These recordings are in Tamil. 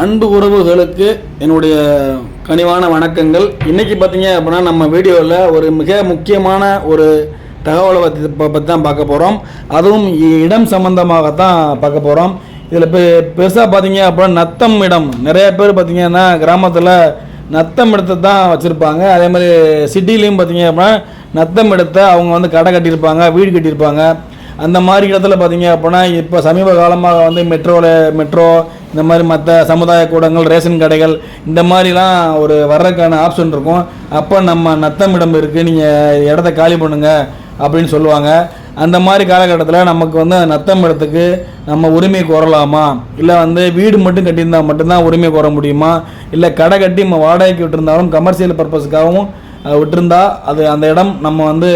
அன்பு உறவுகளுக்கு என்னுடைய கனிவான வணக்கங்கள். இன்றைக்கி பார்த்தீங்க அப்படின்னா நம்ம வீடியோவில் ஒரு மிக முக்கியமான ஒரு தகவலை பற்றி பற்றி தான் பார்க்க போகிறோம் அதுவும் இடம் இடம் சம்பந்தமாகத்தான் பார்க்க போகிறோம் இதில் பெ பெருசாக பார்த்தீங்க அப்படின்னா நத்தம் இடம். நிறைய பேர் பார்த்தீங்கன்னா கிராமத்தில் நத்தம் இடத்தை தான் வச்சுருப்பாங்க. அதே மாதிரி சிட்டிலையும் பார்த்தீங்க அப்படின்னா நத்தம் இடத்தை அவங்க வந்து கடை கட்டியிருப்பாங்க வீடு கட்டியிருப்பாங்க. அந்த மாதிரி இடத்துல பார்த்தீங்க அப்படின்னா இப்போ சமீப காலமாக வந்து மெட்ரோவில் மெட்ரோ இந்த மாதிரி மற்ற சமுதாய கூடங்கள் ரேஷன் கடைகள் இந்த மாதிரிலாம் ஒரு வர்றதுக்கான ஆப்ஷன் இருக்கும். அப்போ நம்ம நத்தமிடம் இருக்குது நீங்கள் இடத்த காலி பண்ணுங்க அப்படின்னு சொல்லுவாங்க. அந்த மாதிரி காலகட்டத்தில் நமக்கு வந்து அந்த நத்தம் இடத்துக்கு நம்ம உரிமை கோரலாமா? இல்லை வந்து வீடு மட்டும் கட்டியிருந்தால் மட்டும்தான் உரிமை கோர முடியுமா? இல்லை கடை கட்டி நம்ம வாடகைக்கு விட்டுருந்தாலும் கமர்ஷியல் பர்பஸ்க்காகவும் விட்டுருந்தா அது அந்த இடம் நம்ம வந்து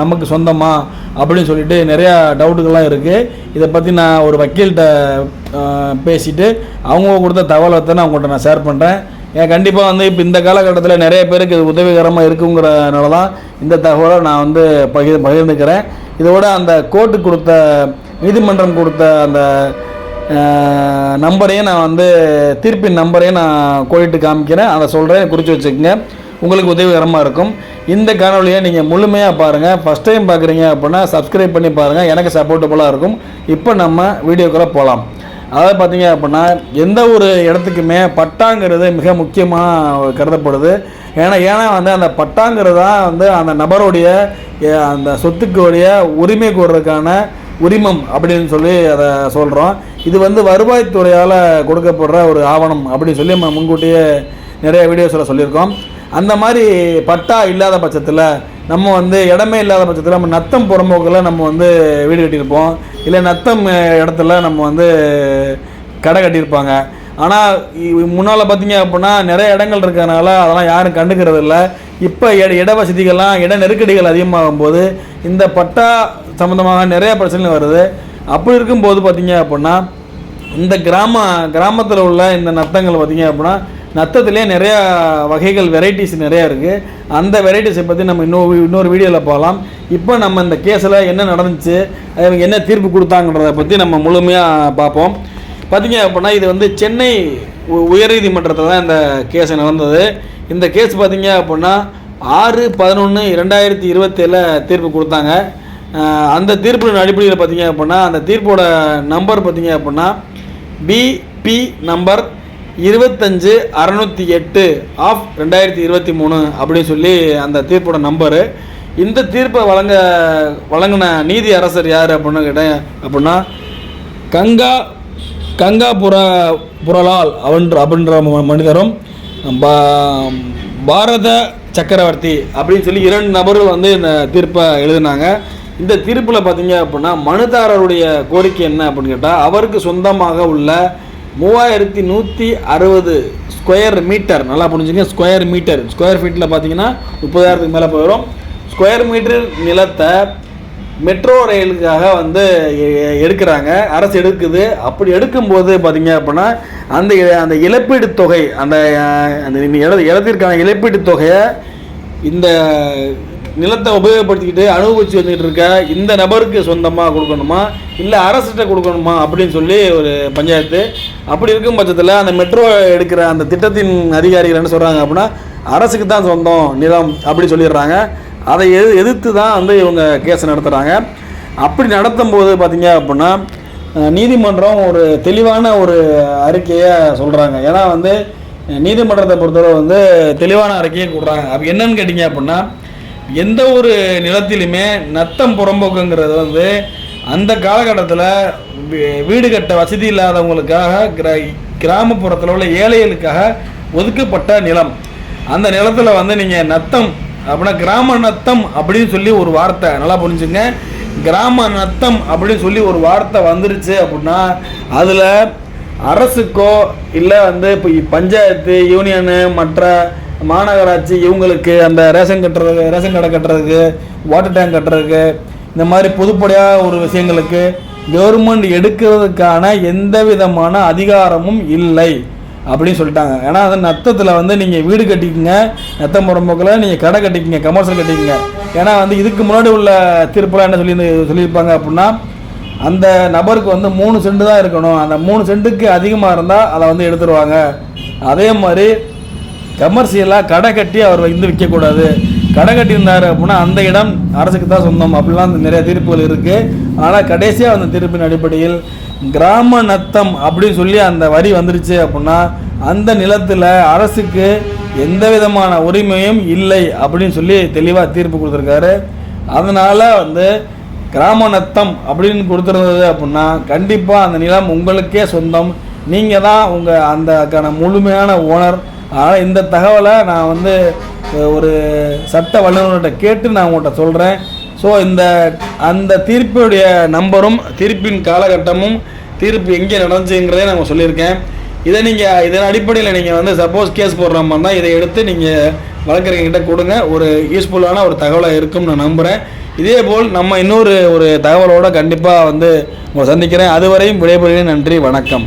நமக்கு சொந்தமா அப்படின்னு சொல்லிட்டு நிறையா டவுட்டுகள்லாம் இருக்குது இதை பற்றி நான் ஒரு வக்கீல்கிட்ட பேசிட்டு அவங்க கொடுத்த தகவலை வந்து நான் உங்கள்கிட்ட நான் ஷேர் பண்ணுறேன் ஏன் கண்டிப்பாக வந்து இப்போ இந்த காலகட்டத்தில் நிறைய பேருக்கு இது உதவிகரமாக இருக்குங்கிறனால தான் இந்த தகவலை நான் வந்து பகிர் பகிர்ந்துக்கிறேன். இதோட அந்த கோர்ட்டு கொடுத்த நீதிமன்றம் கொடுத்த அந்த நம்பரையும் நான் வந்து தீர்ப்பின் நம்பரையும் நான் கோயிட்டு காமிக்கிறேன். அதை சொல்கிறேன் குறித்து வச்சுக்கோங்க. உங்களுக்கு உதவிகரமாக இருக்கும். இந்த காணொலியை நீங்கள் முழுமையாக பாருங்கள் ஃபஸ்ட் டைம் பார்க்குறீங்க அப்படின்னா சப்ஸ்கிரைப் பண்ணி பாருங்கள் எனக்கு சப்போர்ட்டபுளாக இருக்கும். இப்போ நம்ம வீடியோக்குள்ளே போகலாம் அதாவது பார்த்தீங்க அப்படின்னா எந்த ஒரு இடத்துக்குமே பட்டாங்கிறது மிக முக்கியமாக கருதப்படுது. ஏன்னா ஏன்னா வந்து அந்த பட்டாங்கிறது தான் வந்து அந்த நபருடைய அந்த சொத்துக்குடைய உரிமை கூடுறதுக்கான உரிமம் அப்படின்னு சொல்லி அதை சொல்கிறோம் இது வந்து வருவாய்த்துறையால் கொடுக்கப்படுற ஒரு ஆவணம் அப்படின்னு சொல்லி நம்ம முன்கூட்டியே நிறைய வீடியோஸில் சொல்லியிருக்கோம். அந்த மாதிரி பட்டா இல்லாத பட்சத்தில் நம்ம வந்து இடமே இல்லாத பட்சத்தில் நம்ம நத்தம் புறம்போக்கில் நம்ம வந்து வீடு கட்டியிருப்போம். இல்லை நத்தம் இடத்துல நம்ம வந்து கடை கட்டியிருப்பாங்க. ஆனால் முன்னால் பார்த்தீங்க அப்படின்னா நிறைய இடங்கள் இருக்கிறதுனால அதெல்லாம் யாரும் கண்டுக்கிறது இல்லை. இப்போ இட இட வசதிகள்லாம் இட நெருக்கடிகள் அதிகமாகும் போது இந்த பட்டா சம்மந்தமாக நிறைய பிரச்சனை வருது. அப்படி இருக்கும்போது பார்த்தீங்க அப்படின்னா இந்த கிராம கிராமத்தில் உள்ள இந்த நத்தங்கள் பார்த்தீங்க அப்படின்னா நத்தத்துலேயே நிறையா வகைகள் வெரைட்டிஸ் நிறையா இருக்குது அந்த வெரைட்டிஸை பற்றி நம்ம இன்னொரு இன்னொரு வீடியோவில் போகலாம் இப்போ நம்ம இந்த கேஸில் என்ன நடந்துச்சு அவங்க என்ன தீர்ப்பு கொடுத்தாங்கன்றத பற்றி நம்ம முழுமையாக பார்ப்போம். பார்த்தீங்க அப்படின்னா இது வந்து சென்னை உ- உயர்நீதிமன்றத்தில் தான் இந்த கேஸ் நடந்தது. இந்த கேஸ் பார்த்தீங்க அப்படின்னா ஆறு பதினொன்று இரண்டாயிரத்தி இருபத்தேழில் தீர்ப்பு கொடுத்தாங்க. அந்த தீர்ப்பின் அடிப்படையில் பார்த்தீங்க அப்படின்னா அந்த தீர்ப்போட நம்பர் பார்த்தீங்க அப்படின்னா பிபி நம்பர் இருபத்தஞ்சு அறநூற்றி எட்டு ஆஃப் ரெண்டாயிரத்தி இருபத்தி மூணு அப்படின்னு சொல்லி அந்த தீர்ப்போட நம்பரு இந்த தீர்ப்பை வழங்க வழங்கின நீதி அரசர் யார் அப்படின்னு கேட்டேன் அப்படின்னா கங்கா கங்கா புற புரலால் அப்படின்ற அப்படின்ற மனிதரும் பா- பாரத சக்கரவர்த்தி அப்படின்னு சொல்லி இரண்டு நபர்கள் வந்து இந்த தீர்ப்பை எழுதினாங்க. இந்த தீர்ப்பில் பார்த்தீங்க அப்படின்னா மனுதாரருடைய கோரிக்கை என்ன அப்படின்னு கேட்டால் அவருக்கு சொந்தமாக உள்ள மூவாயிரத்தி நூற்றி அறுபது ஸ்கொயர் மீட்டர் நல்லா புரிஞ்சுங்க ஸ்கொயர் மீட்டர் ஸ்கொயர் ஃபீட்டில் பார்த்தீங்கன்னா முப்பதாயிரத்துக்கு மேலே போயிடும் ஸ்கொயர் மீட்டர் நிலத்தை மெட்ரோ ரயிலுக்காக வந்து எ- எடுக்கிறாங்க. அரசு எடுக்குது. அப்படி எடுக்கும்போது பார்த்தீங்க அப்படின்னா அந்த அந்த இழப்பீடு தொகை அந்த அந்த இடத்திற்கான இழப்பீடு தொகையை இந்த நிலத்தை உபயோகப்படுத்திக்கிட்டு அனுபவிச்சு வந்துக்கிட்டு இருக்க இந்த நபருக்கு சொந்தமாக கொடுக்கணுமா? இல்லை அரசுகிட்ட கொடுக்கணுமா? அப்படின்னு சொல்லி ஒரு பஞ்சாயத்து. அப்படி இருக்கும் பட்சத்தில் அந்த மெட்ரோ எடுக்கிற அந்த திட்டத்தின் அதிகாரிகள் என்ன சொல்கிறாங்க அப்படின்னா அரசுக்கு தான் சொந்தம் நிலம் அப்படி சொல்லிடுறாங்க. அதை எது எதிர்த்து தான் வந்து இவங்க கேஸ் நடத்துகிறாங்க அப்படி நடத்தும் போது பார்த்தீங்க அப்படின்னா நீதிமன்றம் ஒரு தெளிவான ஒரு அறிக்கையை சொல்கிறாங்க ஏன்னா வந்து நீதிமன்றத்தை பொறுத்தவரை வந்து தெளிவான அறிக்கையை கொடுக்குறாங்க. அப்போ என்னன்னு கேட்டிங்க அப்படின்னா எந்த ஒரு நிலத்திலுமே நத்தம் புறம்போக்குங்கிறது வந்து அந்த காலகட்டத்தில் வீடு கட்ட வசதி இல்லாதவங்களுக்காக கிரா கிராமப்புறத்தில் உள்ள ஏழைகளுக்காக ஒதுக்கப்பட்ட நிலம். அந்த நிலத்தில் வந்து நீங்கள் நத்தம் அப்படின்னா கிராம நத்தம் அப்படின்னு சொல்லி ஒரு வார்த்தை நல்லா புரிஞ்சுங்க. கிராம நத்தம் அப்படின்னு சொல்லி ஒரு வார்த்தை வந்துருச்சு அப்படின்னா அதில் அரசுக்கோ இல்லை வந்து இப்போ பஞ்சாயத்து யூனியனு மற்ற மாநகராட்சி இவங்களுக்கு அந்த ரேஷன் கட்டுறதுக்கு ரேஷன் கடை கட்டுறதுக்கு வாட்டர் டேங்க் கட்டுறதுக்கு இந்த மாதிரி பொதுப்படையாக ஒரு விஷயங்களுக்கு கவர்மெண்ட் எடுக்கிறதுக்கான எந்த விதமான அதிகாரமும் இல்லை அப்படின்னு சொல்லிட்டாங்க. ஏன்னா அது நத்தத்தில் வந்து நீங்கள் வீடு கட்டிக்கங்க நத்தம் புறம்போக்கில் நீங்கள் கடை கட்டிக்கங்க கமர்ஷியல் கட்டிக்கங்க. ஏன்னா வந்து இதுக்கு முன்னாடி உள்ள தீர்ப்புலாம் என்ன சொல்லி சொல்லியிருப்பாங்க அப்படின்னா அந்த நபருக்கு வந்து மூணு சென்ட் தான் இருக்கணும். அந்த மூணு சென்ட்டுக்கு அதிகமாக இருந்தால் அதை வந்து எடுத்துருவாங்க. அதே மாதிரி கமர்ஷியலாக கடை கட்டி அவர் வந்து விற்கக்கூடாது. கடை கட்டியிருந்தார் அப்படின்னா அந்த இடம் அரசுக்கு தான் சொந்தம். அப்படிலாம் நிறைய தீர்ப்புகள் இருக்குது ஆனால் கடைசியாக அந்த தீர்ப்பின் அடிப்படையில் கிராம நத்தம் அப்படின்னு சொல்லி அந்த வரி வந்துருச்சு அப்படின்னா அந்த நிலத்தில் அரசுக்கு எந்த விதமான உரிமையும் இல்லை அப்படின்னு சொல்லி தெளிவாக தீர்ப்பு கொடுத்துருக்காரு. அதனால் வந்து கிராம நத்தம் அப்படின்னு கொடுத்துருந்தது அப்படின்னா கண்டிப்பாக அந்த நிலம் உங்களுக்கே சொந்தம். நீங்கள் தான் உங்கள் அந்தக்கான முழுமையான ஓனர். அதனால் இந்த தகவலை நான் வந்து ஒரு சட்ட வல்லுநர்கிட்ட கேட்டு நான் உங்கள்கிட்ட சொல்கிறேன் ஸோ இந்த அந்த தீர்ப்புடைய நம்பரும் தீர்ப்பின் காலகட்டமும் தீர்ப்பு எங்கே நடந்துச்சுங்கிறதே நான் சொல்லியிருக்கேன். இதை நீங்கள் இதன் அடிப்படையில் நீங்கள் வந்து சப்போஸ் கேஸ் போடுற மாதிரி தான் இதை எடுத்து நீங்கள் வழக்கறிஞர்கிட்ட கொடுங்க. ஒரு யூஸ்ஃபுல்லான ஒரு தகவலாக இருக்கும்னு நான் நம்புகிறேன் இதே போல் நம்ம இன்னொரு ஒரு தகவலோடு கண்டிப்பாக வந்து உங்களை சந்திக்கிறேன். அதுவரையும் விடைபெறுகிறேன். நன்றி. வணக்கம்.